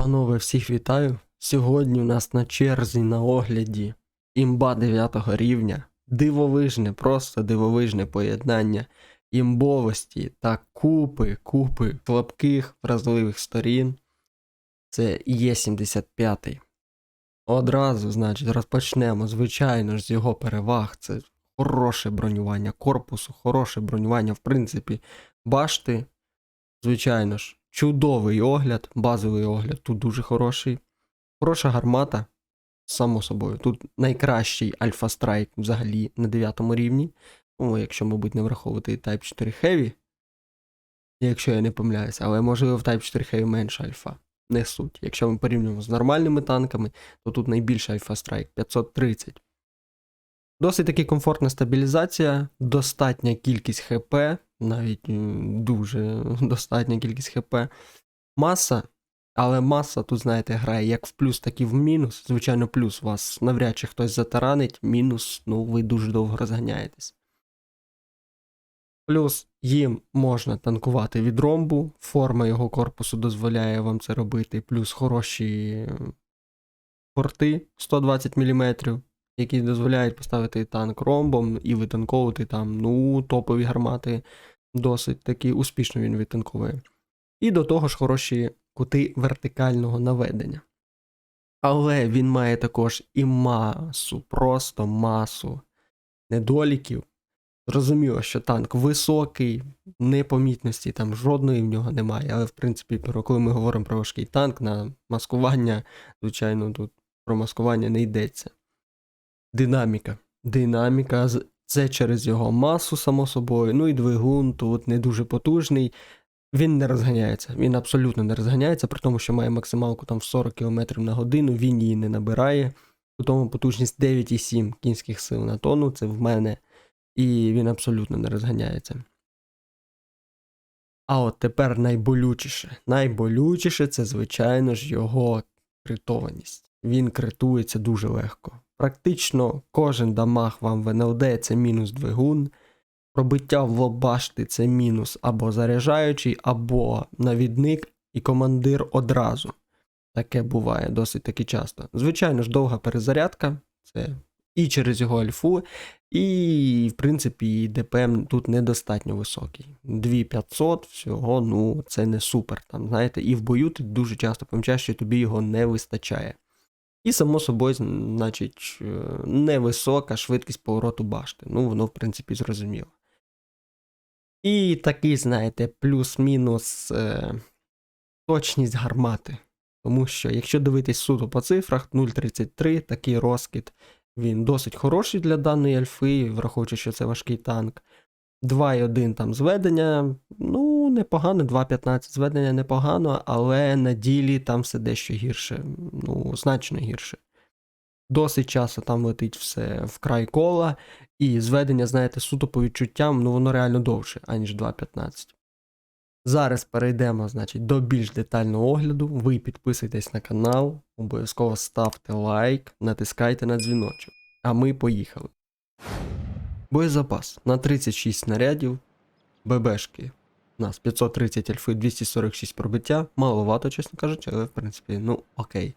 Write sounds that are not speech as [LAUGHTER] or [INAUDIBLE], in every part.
Панове, всіх вітаю. Сьогодні у нас на черзі на огляді імба 9 рівня. Дивовижне, просто дивовижне поєднання імбовості та купи, купи слабких вразливих сторін. Це Є75. Одразу, значить, розпочнемо, звичайно ж, з його переваг. Це хороше бронювання корпусу, хороше бронювання, в принципі, башти. Звичайно ж, чудовий огляд, базовий огляд, тут дуже хороший. Хороша гармата, само собою. Тут найкращий Альфа Страйк взагалі на 9 рівні. Ну, якщо, мабуть, не враховувати Type 4 Heavy. Якщо я не помиляюся, але можливо в Type 4 Heavy менше альфа. Не суть. Якщо ми порівнюємо з нормальними танками, то тут найбільша Альфа Страйк 530. Досить таки комфортна стабілізація, достатня кількість ХП, навіть дуже [LAUGHS] достатня кількість ХП. Маса, але маса тут, знаєте, грає як в плюс, так і в мінус. Звичайно, плюс вас навряд чи хтось затаранить, мінус, ну ви дуже довго розганяєтесь. Плюс їм можна танкувати від ромбу, форма його корпусу дозволяє вам це робити, плюс хороші порти 120 мм, які дозволяють поставити танк ромбом і витанковувати там, ну, топові гармати. Досить таки успішно він відтанковує. І до того ж хороші кути вертикального наведення. Але він має також і масу, просто масу недоліків. Зрозуміло, що танк високий, непомітності там жодної в нього немає. Але в принципі, коли ми говоримо про важкий танк, на маскування, звичайно, тут про маскування не йдеться. Динаміка. Динаміка це через його масу, само собою. Ну і двигун тут не дуже потужний. Він не розганяється. Він абсолютно не розганяється, при тому, що має максималку там в 40 км на годину, він її не набирає. У тому потужність 9,7 кінських сил на тонну, це в мене, і він абсолютно не розганяється. А от тепер найболючіше. Найболючіше це, звичайно ж, його критованість. Він критується дуже легко. Практично кожен дамаг вам в НЛД це мінус двигун. Пробиття в лоб башти це мінус або заряджаючий, або навідник і командир одразу. Таке буває досить таки часто. Звичайно ж, довга перезарядка, це і через його альфу, і, в принципі, ДПМ тут недостатньо високий. 2500 всього, ну, це не супер. Там, знаєте, і в бою ти дуже часто помічаєш, що тобі його не вистачає. І, само собою, значить, е, невисока швидкість повороту башти. Ну, воно, в принципі, зрозуміло. І такий, знаєте, плюс-мінус е, точність гармати. Тому що, якщо дивитись суто по цифрах, 0.33, такий розкид, він досить хороший для даної альфи, враховуючи, що це важкий танк. 2,1 там зведення, ну, непогано, 2,15 зведення непогано, але на ділі там все дещо гірше, ну, значно гірше. Досить часто там летить все в край кола, і зведення, знаєте, суто по відчуттям, ну воно реально довше, аніж 2.15. Зараз перейдемо, значить, до більш детального огляду. Ви підписуйтесь на канал, обов'язково ставте лайк, натискайте на дзвіночок. А ми поїхали. Боєзапас на 36 снарядів, ББшки. У нас 530 альфи, 246 пробиття. Маловато, чесно кажучи, але в принципі, ну окей.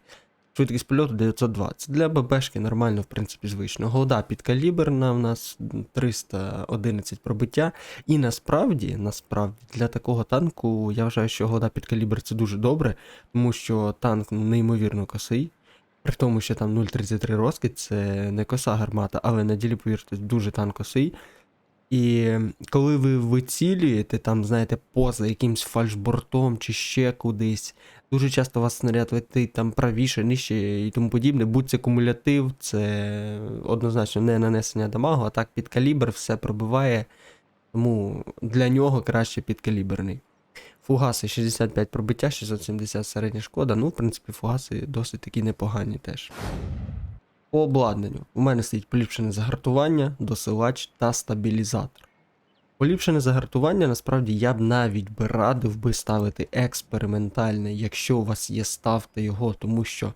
Швидкість польоту 920. Для ББшки нормально, в принципі, звично. Голда підкаліберна в нас 311 пробиття. І насправді, насправді, для такого танку я вважаю, що голда підкалібр це дуже добре, тому що танк неймовірно косий. При тому, що там 0,33 розкид, це не коса гармата, але на ділі, повірте, дуже танк косий. І коли ви вицілюєте, там, знаєте, поза якимсь фальшбортом чи ще кудись, дуже часто у вас снаряд летить там правіше, нижче і тому подібне. Будь це кумулятив, це однозначно не нанесення дамагу, а так під калібр все пробиває. Тому для нього краще підкаліберний. Фугаси 65 пробиття, 670 середня шкода. Ну, в принципі, фугаси досить такі непогані теж. По обладнанню. У мене стоїть поліпшене загартування, досилач та стабілізатор. Поліпшене загартування, насправді, я б навіть би радив би ставити експериментальне, якщо у вас є, ставте його, тому що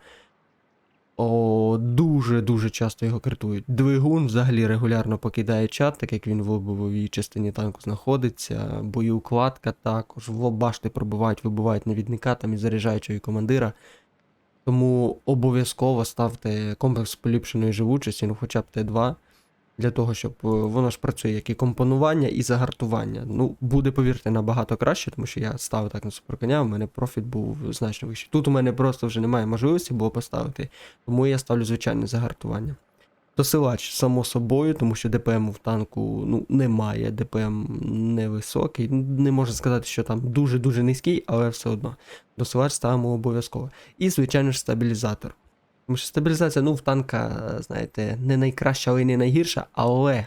О, дуже-дуже часто його критують. Двигун взагалі регулярно покидає чат, так як він в лобовій частині танку знаходиться. Боєукладка також. В башти пробивають, вибивають навідника там і заряджаючого командира. Тому обов'язково ставте комплекс поліпшеної живучості, ну хоча б Т2, для того, щоб е, воно ж працює як і компонування, і загартування. Ну, буде, повірте, набагато краще, тому що я ставив так на суперконя, у мене профіт був значно вищий. Тут у мене просто вже немає можливості було поставити, тому я ставлю звичайне загартування. Досилач, само собою, тому що ДПМ в танку ну, немає, ДПМ невисокий. Не можна сказати, що там дуже-дуже низький, але все одно. Досилач ставимо обов'язково. І, звичайно ж, стабілізатор. Тому що стабілізація, ну, в танка, знаєте, не найкраща, але й не найгірша, але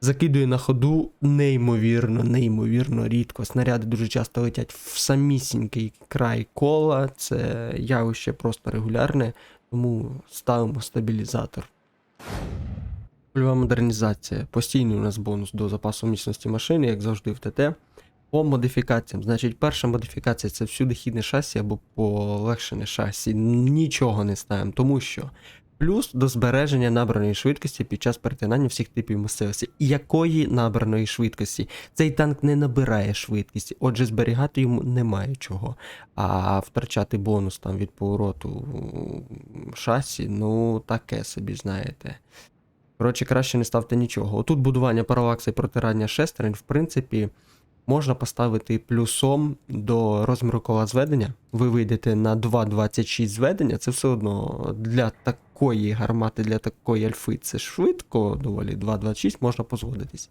закидує на ходу неймовірно, неймовірно рідко. Снаряди дуже часто летять в самісінький край кола. Це явище просто регулярне, тому ставимо стабілізатор. Польова модернізація. Постійний у нас бонус до запасу міцності машини, як завжди в ТТ. По модифікаціям. Значить, перша модифікація це всюди хідне шасі або полегшене шасі. Нічого не ставимо, тому що плюс до збереження набраної швидкості під час перетинання всіх типів місцевості. Якої набраної швидкості? Цей танк не набирає швидкості, отже, зберігати йому немає чого. А втрачати бонус там від повороту шасі, ну таке собі, знаєте. Коротше, краще не ставте нічого. Отут будування паралакси і протирання шестерень, в принципі, можна поставити плюсом до розміру кола зведення. Ви вийдете на 2.26 зведення, це все одно для такої гармати, для такої альфи це швидко, доволі 2.26 можна позводитись.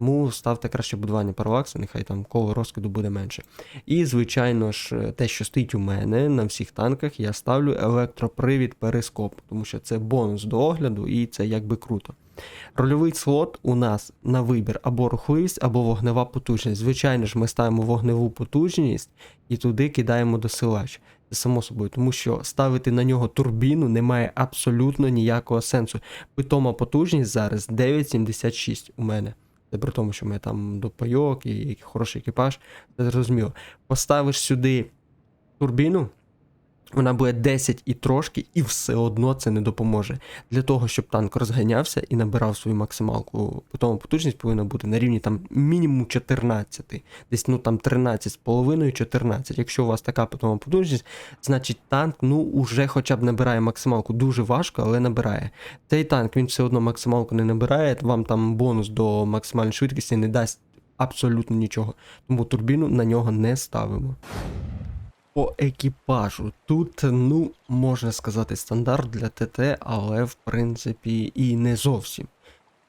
Тому ставте краще будування паралаксу, нехай там коло розкиду буде менше. І, звичайно ж, те, що стоїть у мене на всіх танках, я ставлю електропривід перископ, тому що це бонус до огляду і це якби круто. Рольовий слот у нас на вибір або рухливість, або вогнева потужність. Звичайно ж, ми ставимо вогневу потужність і туди кидаємо досилач. Це само собою, тому що ставити на нього турбіну немає абсолютно ніякого сенсу. Питома потужність зараз 9,76 у мене. Це при тому, що ми там до пайок і хороший екіпаж, це зрозуміло. Поставиш сюди турбіну, вона буде 10 і трошки, і все одно це не допоможе. Для того, щоб танк розганявся і набирав свою максималку, тому потужність повинна бути на рівні там мінімум 14, десь ну там 13,5-14. Якщо у вас така питома потужність, значить танк ну уже хоча б набирає максималку. Дуже важко, але набирає. Цей танк він все одно максималку не набирає, вам там бонус до максимальної швидкості не дасть абсолютно нічого. Тому турбіну на нього не ставимо. По екіпажу. Тут, ну, можна сказати, стандарт для ТТ, але в принципі і не зовсім.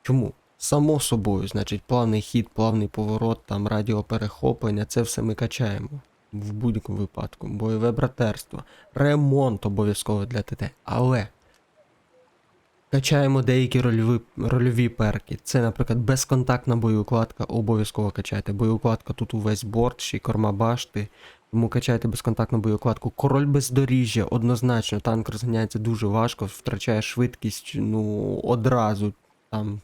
Чому? Само собою, значить, плавний хід, плавний поворот, там радіоперехоплення, це все ми качаємо в будь-якому випадку. Бойове братерство, ремонт обов'язково для ТТ. Але качаємо деякі рольові, рольові перки. Це, наприклад, безконтактна боєукладка, обов'язково качайте. Боєукладка тут увесь борт, ще й корма башти. Тому качайте безконтактну боєукладку. Король бездоріжжя, однозначно, танк розганяється дуже важко, втрачає швидкість, ну, одразу. Там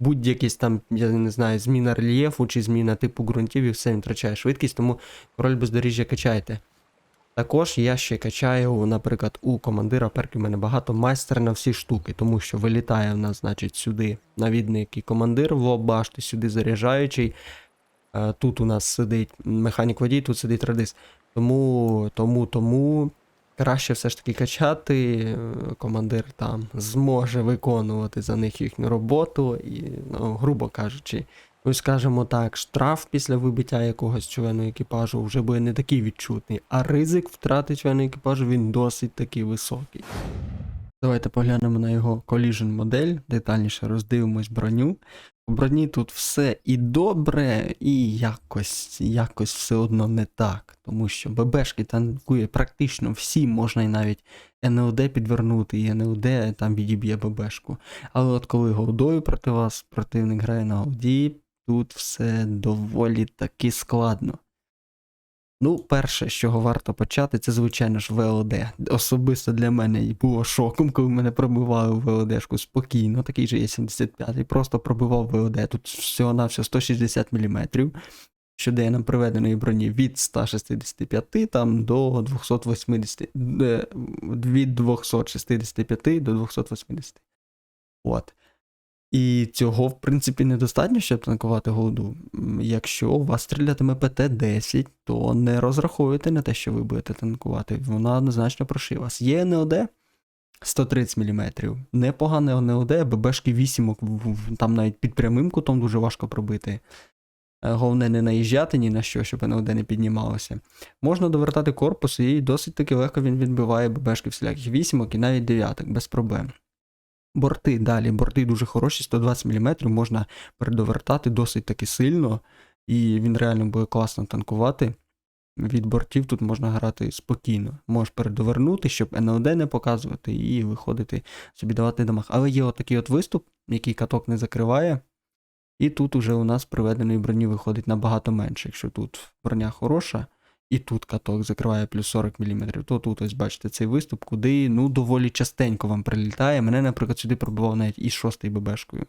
будь-якісь там, я не знаю, зміна рельєфу чи зміна типу ґрунтів, і все втрачає швидкість, тому король бездоріжжя качайте. Також я ще качаю, наприклад, у командира перки в мене багато майстер на всі штуки, тому що вилітає в нас, значить, сюди навідник і командир в башти, сюди заряджаючий. Е, Тут у нас сидить механік водій, тут сидить радист. Тому, тому, тому краще все ж таки качати. е, Командир там зможе виконувати за них їхню роботу, і, ну, грубо кажучи, ну скажімо так, штраф після вибиття якогось члена екіпажу вже буде не такий відчутний, а ризик втрати члена екіпажу він досить таки високий. Давайте поглянемо на його collision модель, детальніше роздивимось броню. У броні тут все і добре, і якось, якось все одно не так. Тому що ББшки танкує практично всі, можна і навіть НЛД підвернути, і НЛД там відіб'є ББшку. Але от коли голдою проти вас противник грає на голді, тут все доволі таки складно. Ну, перше, з чого варто почати, це, звичайно ж, ВЛД. Особисто для мене було шоком, коли мене пробивали ВЛДшку спокійно, такий же є 75-й, просто пробивав ВЛД. Тут всього на всього 160 мм. що дає нам приведеної броні від 165 там, до 280, е, від 265 до 280. От. І цього, в принципі, недостатньо, щоб танкувати голду. Якщо у вас стрілятиме ПТ-10, то не розраховуйте на те, що ви будете танкувати. Вона однозначно прошиє вас. Є НОД 130 мм. Непогане НОД, ББшки 8, там навіть під прямим кутом дуже важко пробити. Е, Головне не наїжджати ні на що, щоб НОД не піднімалося. Можна довертати корпус, і досить таки легко він відбиває ББшки всіляких вісімок і навіть дев'яток, без проблем. Борти далі, борти дуже хороші, 120 мм можна передовертати досить таки сильно, і він реально буде класно танкувати. Від бортів тут можна грати спокійно. Можеш передовернути, щоб НЛД не показувати і виходити собі давати дамаг. Але є отакий от виступ, який каток не закриває. І тут уже у нас приведеної броні виходить набагато менше. Якщо тут броня хороша, і тут каток закриває плюс 40 мм, то тут ось бачите цей виступ, куди ну доволі частенько вам прилітає. Мене, наприклад, сюди пробивав навіть із 6 ББшкою.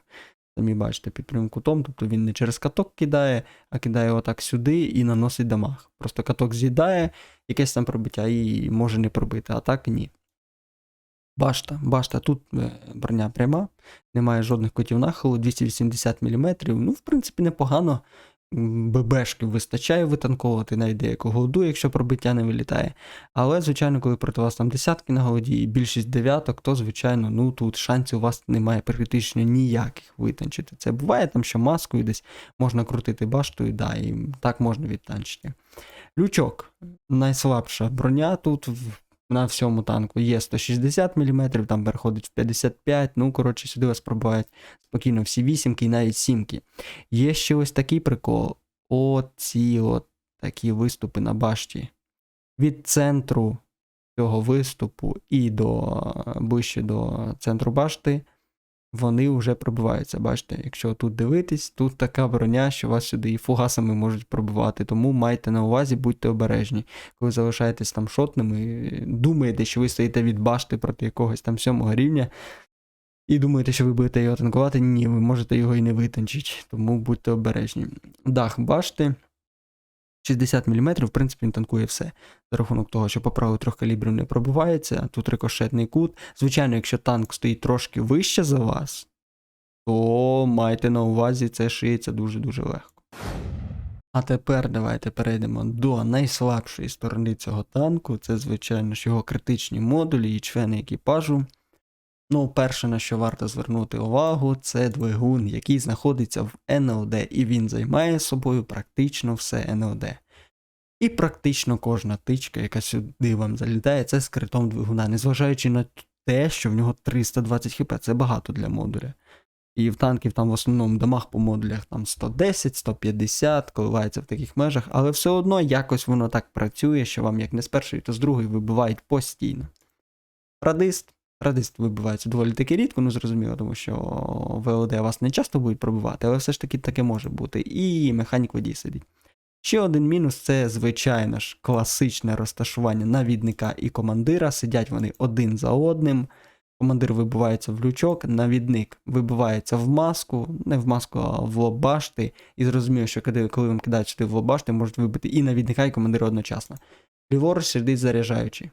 Самі бачите, під прямим кутом, тобто він не через каток кидає, а кидає отак сюди і наносить дамаг. Просто каток з'їдає, якесь там пробиття і може не пробити, а так ні. Башта, башта, тут е, броня пряма, немає жодних котів нахилу, 280 мм. Ну, в принципі, непогано. ББшки вистачає витанковувати навіть деякого голду, якщо пробиття не вилітає. Але, звичайно, коли проти вас там десятки на голоді і більшість дев'яток, то, звичайно, ну тут шансів у вас немає практично ніяких витанчити. Це буває там, що маскою десь можна крутити баштою, да, і так можна відтанчити. Лючок найслабша броня тут на всьому танку є 160 мм, там переходить в 55, ну, коротше, сюди вас пробувають спокійно всі вісімки і навіть сімки. Є ще ось такий прикол. Оці от такі виступи на башті. Від центру цього виступу і до ближче до центру башти, вони вже пробиваються. Бачите, якщо тут дивитись, тут така броня, що вас сюди і фугасами можуть пробивати. Тому майте на увазі, будьте обережні. Коли залишаєтесь там шотними, думаєте, що ви стоїте від башти проти якогось там сьомого рівня, і думаєте, що ви будете його танкувати, ні, ви можете його і не витанчити, тому будьте обережні. Дах башти. 60 мм, в принципі, він танкує все. За рахунок того, що по праву трьох калібрів не пробивається, тут рикошетний кут. Звичайно, якщо танк стоїть трошки вище за вас, то майте на увазі, це шиється дуже-дуже легко. А тепер давайте перейдемо до найслабшої сторони цього танку. Це, звичайно ж, його критичні модулі і члени екіпажу. Ну, перше, на що варто звернути увагу, це двигун, який знаходиться в НЛД, і він займає собою практично все НЛД. І практично кожна тичка, яка сюди вам залітає, це з критом двигуна, незважаючи на те, що в нього 320 хп, це багато для модуля. І в танків там в основному дамаг по модулях там 110, 150, коливається в таких межах, але все одно якось воно так працює, що вам як не з першої, то з другої вибивають постійно. Радист. Радист вибивається доволі таки рідко, ну зрозуміло, тому що ВЛД вас не часто будуть пробивати, але все ж таки таке може бути. І механік водій сидить. Ще один мінус це, звичайно ж, класичне розташування навідника і командира. Сидять вони один за одним. Командир вибивається в лючок, навідник вибивається в маску, не в маску, а в лоб башти. І зрозуміло, що коли, вам кидають сюди в лоб башти, можуть вибити і навідника, і командира одночасно. Ліворуч сидить заряджаючий.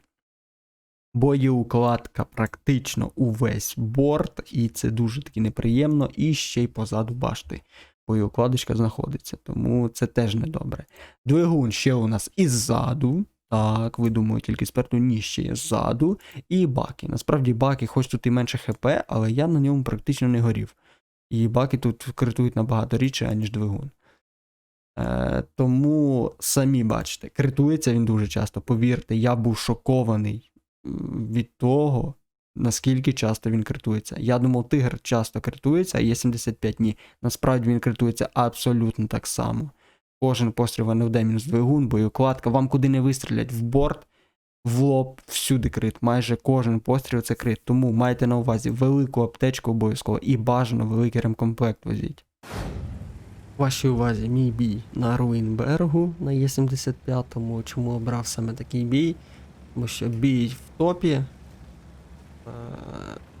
Боєукладка практично увесь борт, і це дуже таки неприємно, і ще й позаду башти. Боєукладочка знаходиться, тому це теж недобре. Двигун ще у нас іззаду. Так, ви думаєте, тільки спереду ні, ще є ззаду. І баки. Насправді баки, хоч тут і менше ХП, але я на ньому практично не горів. І баки тут критують набагато рідше, аніж двигун. Е, тому самі бачите, критується він дуже часто. Повірте, я був шокований від того, наскільки часто він критується. Я думав, тигр часто критується, а є 75 ні. Насправді він критується абсолютно так само. Кожен постріл НЛД мінус двигун, боєукладка, вам куди не вистрілять в борт, в лоб, всюди крит. Майже кожен постріл це крит. Тому майте на увазі велику аптечку обов'язково і бажано великий ремкомплект возіть. Вашій увазі мій бій на Руїнбергу на Є75. Чому обрав саме такий бій? Тому що бій в топі. е,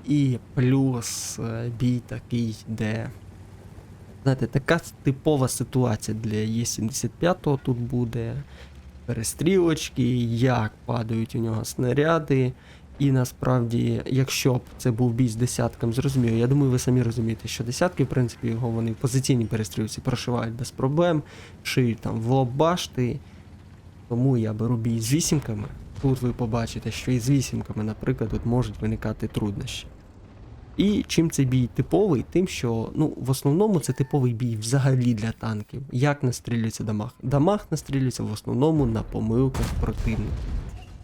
І плюс е, бій такий, де Знаєте, така типова ситуація для Є75 тут буде. Перестрілочки, як падають у нього снаряди. І насправді, якщо б це був бій з десятком, зрозуміло, я думаю, ви самі розумієте, що десятки, в принципі, його вони в позиційній перестрілці прошивають без проблем, шиють там в лоб башти. Тому я беру бій з вісімками. Тут ви побачите, що із вісімками, наприклад, тут можуть виникати труднощі. І чим цей бій типовий? Тим, що ну, в основному це типовий бій взагалі для танків. Як настрілюється дамаг? Дамаг настрілюється в основному на помилках противника,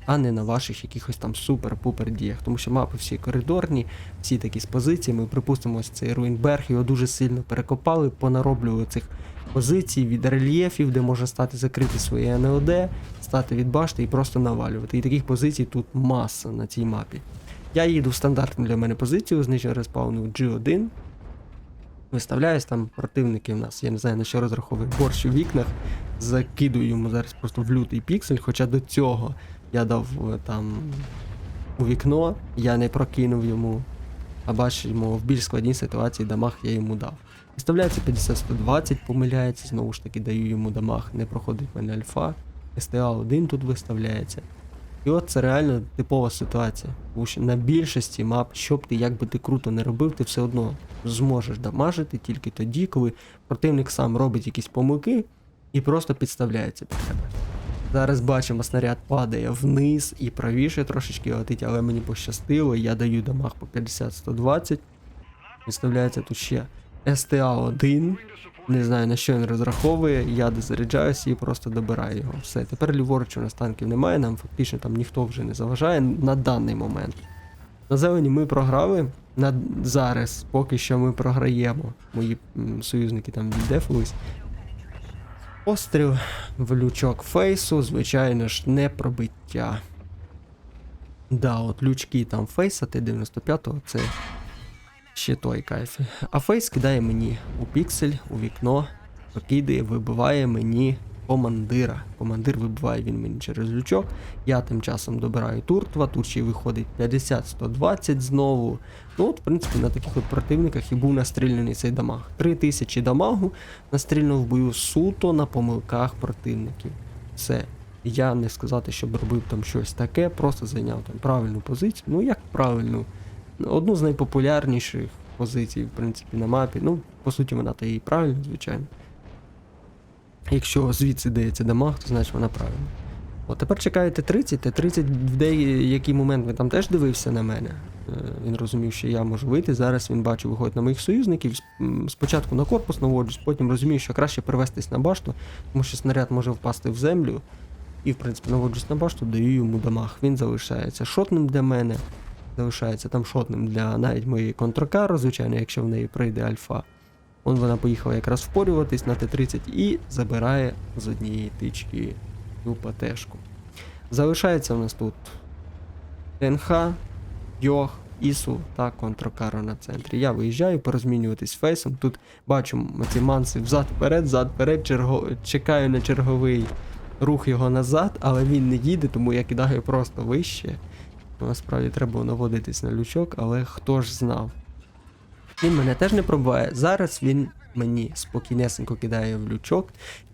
а не на ваших якихось там супер-пупер діях. Тому що мапи всі коридорні, всі такі з позиціями. Припустимо, ось цей Руінберг його дуже сильно перекопали, понароблювали цих позицій від рельєфів, де можна стати закрити своє НЛД, стати від башти і просто навалювати. І таких позицій тут маса на цій мапі. Я їду в стандартну для мене позицію, зниження респауну G1. Виставляюсь там противники в нас, я не знаю на що розраховує борщ у вікнах. Закидую йому зараз просто в лютий піксель, хоча до цього я дав е, там у вікно, я не прокинув йому. А бачимо, в більш складній ситуації дамаг я йому дав. Виставляється 50-120, помиляється, знову ж таки даю йому дамаг, не проходить мене альфа. СТА-1 тут виставляється. І от це реально типова ситуація. Тому що на більшості мап, що б ти як би ти круто не робив, ти все одно зможеш дамажити тільки тоді, коли противник сам робить якісь помилки і просто підставляється під тебе. Зараз бачимо, снаряд падає вниз і правіше трошечки летить, але мені пощастило, я даю дамаг по 50-120. Виставляється тут ще СТА-1. Не знаю на що він розраховує, я дозаряджаюся і просто добираю його. Все, тепер ліворуч у нас танків немає, нам фактично там ніхто вже не заважає на даний момент. На зелені ми програли. На зараз поки що ми програємо. Мої м, союзники там віддефились. Постріл в лючок фейсу, звичайно ж, не пробиття. Да, от лючки там фейса Т-95-го це ще той кайф. А фейс кидає мені у піксель, у вікно, прокидає, вибиває мені командира. Командир вибиває він мені через лючок. Я тим часом добираю туртва, тут виходить 50-120 знову. Ну от, в принципі, на таких от противниках і був настріляний цей дамаг. 3000 дамагу настрільно в бою суто на помилках противників. Все. Я не сказати, щоб робив там щось таке, просто зайняв там правильну позицію. Ну як правильну? Одну з найпопулярніших позицій, в принципі, на мапі. Ну, по суті, вона та і правильна, звичайно. Якщо звідси дається дамаг, то значить вона правильна. От тепер чекаєте 30, Т-30 в деякий момент він там теж дивився на мене. Е, Він розумів, що я можу вийти. Зараз він бачив, виходить на моїх союзників. Спочатку на корпус наводжусь, потім розумію, що краще привестись на башту, тому що снаряд може впасти в землю. І, в принципі, наводжусь на башту, даю йому дамаг. Він залишається шотним для мене. Залишається там шотним для навіть моєї контракару, звичайно, якщо в неї прийде альфа. Он вона поїхала якраз впорюватись на Т-30 і забирає з однієї тички цю патешку. Залишається в нас тут ТНХ, Йох, Ісу та Контракаро на центрі. Я виїжджаю порозмінюватись фейсом. Тут бачу ці манси взад-вперед, зад-вперед, черго... чекаю на черговий рух його назад, але він не їде, тому я кидаю просто вище. Насправді треба наводитись на лючок, але хто ж знав. Він мене теж не пробиває. Зараз він мені спокійнесенько кидає в лючок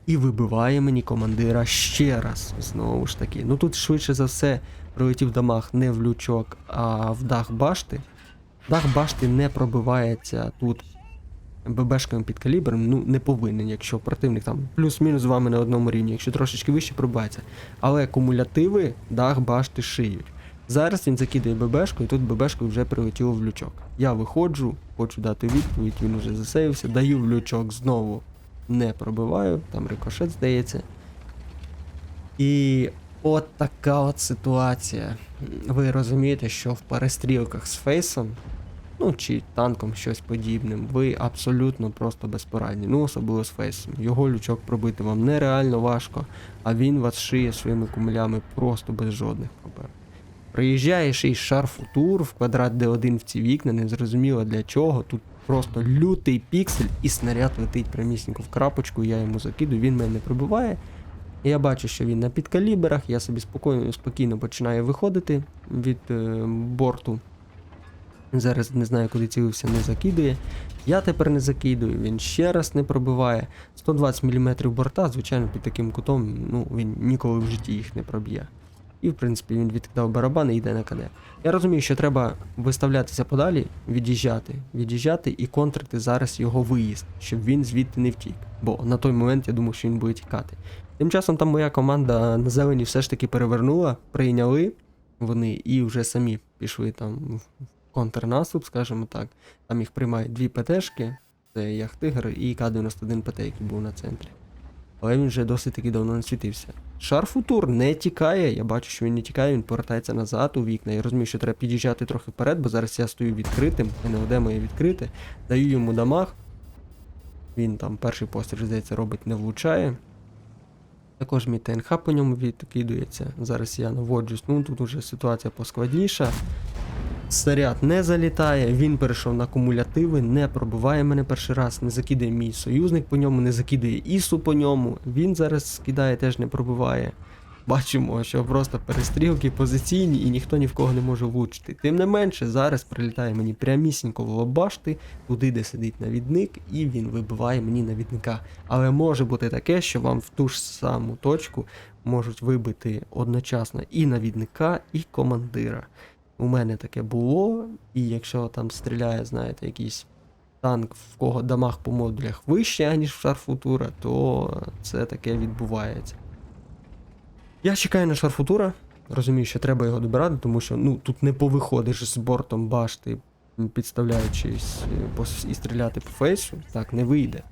і вибиває мені командира ще раз. Знову ж таки. Ну тут швидше за все прилетів дамаг не в лючок, а в дах башти. Дах башти не пробивається тут ББшками під калібром, ну не повинен, якщо противник там плюс-мінус з вами на одному рівні, якщо трошечки вище пробивається. Але кумулятиви дах башти шиють. Зараз він закидає ББшку, і тут ББшкою вже прилетіло в лючок. Я виходжу, хочу дати відповідь, він уже засейвся, даю в лючок знову не пробиваю, там рикошет здається. І от така от ситуація. Ви розумієте, що в перестрілках з фейсом, ну чи танком щось подібним, ви абсолютно просто безпорадні. Ну, особливо з фейсом. Його лючок пробити вам нереально важко, а він вас шиє своїми кумулями просто без жодних проблем. Приїжджає ще й шарф тур в квадрат Д1 в ці вікна, не зрозуміло для чого. Тут просто лютий піксель і снаряд летить прямісінько в крапочку, я йому закидую, він мене не пробиває. Я бачу, що він на підкаліберах, я собі спокійно, спокійно починаю виходити від е, борту. Зараз не знаю, куди цілився, не закидує. Я тепер не закидую, він ще раз не пробиває. 120 мм борта, звичайно, під таким кутом, ну, він ніколи в житті їх не проб'є. І, в принципі, він відкидав барабан і йде на КД. Я розумію, що треба виставлятися подалі, від'їжджати, від'їжджати і контрити зараз його виїзд, щоб він звідти не втік. Бо на той момент я думав, що він буде тікати. Тим часом там моя команда на зелені все ж таки перевернула, прийняли вони і вже самі пішли там в контрнаступ, скажімо так. Там їх приймають дві ПТшки, це Яхтигр і К-91 ПТ, який був на центрі. Але він вже досить таки давно не світився. Шарфутур не тікає. Я бачу, що він не тікає, він повертається назад у вікна. Я розумію, що треба під'їжджати трохи вперед, бо зараз я стою відкритим, НЛД моє відкрите. Даю йому дамаг. Він там перший постріл, здається, робить, не влучає. Також мій ТНХ по ньому відкидується. Зараз я наводжусь. Ну тут уже ситуація поскладніша. Снаряд не залітає, він перейшов на кумулятиви, не пробиває мене перший раз, не закидає мій союзник по ньому, не закидає Ісу по ньому. Він зараз скидає, теж не пробиває. Бачимо, що просто перестрілки позиційні і ніхто ні в кого не може влучити. Тим не менше, зараз прилітає мені прямісінько в лобашти, туди, де сидить навідник, і він вибиває мені навідника. Але може бути таке, що вам в ту ж саму точку можуть вибити одночасно і навідника, і командира. У мене таке було, і якщо там стріляє, знаєте, якийсь танк, в кого дамаг по модулях вище, аніж в шарфутура, то це таке відбувається. Я чекаю на шарфутура, розумію, що треба його добирати, тому що ну, тут не повиходиш з бортом башти, підставляючись е, і стріляти по фейсу. Так, не вийде.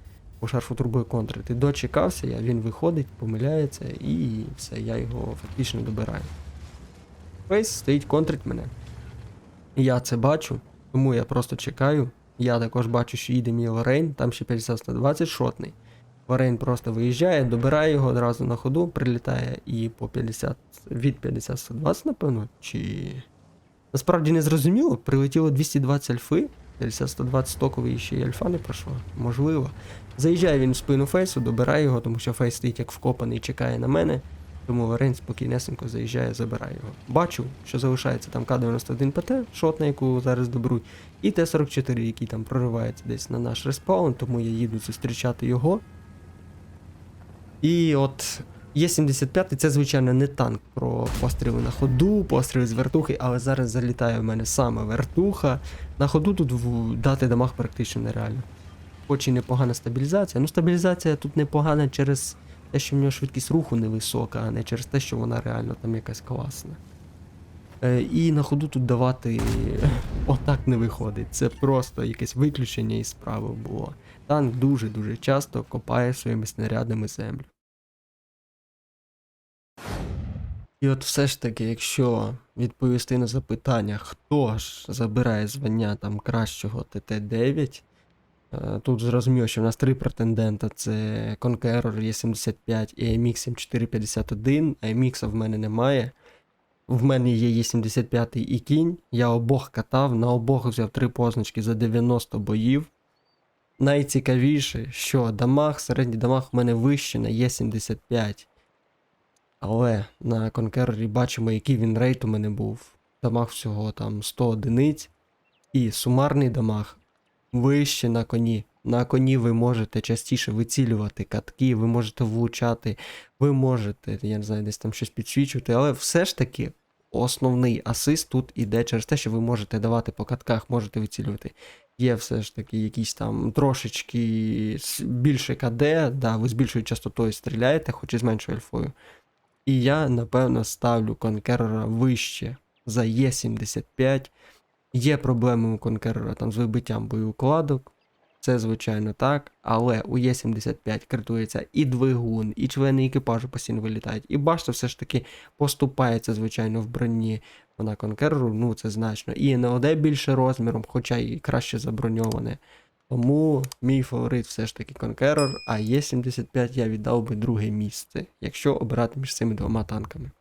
Бо шарфутур буде контрити. Дочекався він виходить, помиляється, і все, я його фактично добираю. Фейс стоїть контрить мене. Я це бачу, тому я просто чекаю. Я також бачу, що їде мій Лорейн, там ще 50-120 шотний. Лорейн просто виїжджає, добирає його одразу на ходу, прилітає і по 50 від 50-120, напевно, чи. Насправді не зрозуміло, прилетіло 220 альфи, 50-120 стоковий ще й альфа не пройшло. Можливо. Заїжджає він в спину фейсу, добирає його, тому що фейс стоїть як вкопаний і чекає на мене. Тому Лорен спокійнесенько заїжджає, забирає його. Бачу, що залишається там К-91 ПТ, шот, на яку зараз доберуть, і Т-44, який там проривається десь на наш респаун, тому я їду зустрічати його. І от Є-75 це, звичайно, не танк про постріли на ходу, постріли з вертухи, але зараз залітає в мене саме вертуха. На ходу тут дати дамаг практично нереально. Хоч і непогана стабілізація. Ну, стабілізація тут непогана через те, що в нього швидкість руху невисока, а не через те, що вона реально там якась класна. Е, і на ходу тут давати [LAUGHS] отак не виходить. Це просто якесь виключення із справи було. Танк дуже-дуже часто копає своїми снарядами землю. І от все ж таки, якщо відповісти на запитання, хто ж забирає звання там кращого ТТ-9, е, тут зрозуміло, що в нас три претендента: це Conqueror Е75 і AMX 7451. AMX в мене немає. В мене є Е75 і кінь. Я обох катав, на обох взяв три позначки за 90 боїв. Найцікавіше, що дамаг, середній дамаг у мене вище на Е75. Але на Конкерері бачимо, який він рейт у мене був. Дамаг всього там 100 одиниць. І сумарний дамаг вище на коні. На коні ви можете частіше вицілювати катки, ви можете влучати, ви можете, я не знаю, десь там щось підсвічувати, але все ж таки основний асист тут іде через те, що ви можете давати по катках, можете вицілювати. Є все ж таки якісь там трошечки більше КД, да, ви з більшою частотою стріляєте, хоч і з меншою альфою. І я, напевно, ставлю конкерера вище за Е75. Є проблеми у конкерера там з вибиттям боєукладок. Це, звичайно, так. Але у Е75 критується і двигун, і члени екіпажу постійно вилітають, і башта все ж таки поступається, звичайно, в броні. Вона конкереру, ну це значно. І НЛД більше розміром, хоча і краще заброньоване. Тому мій фаворит все ж таки Conqueror, а Е75 я віддав би друге місце, якщо обирати між цими двома танками.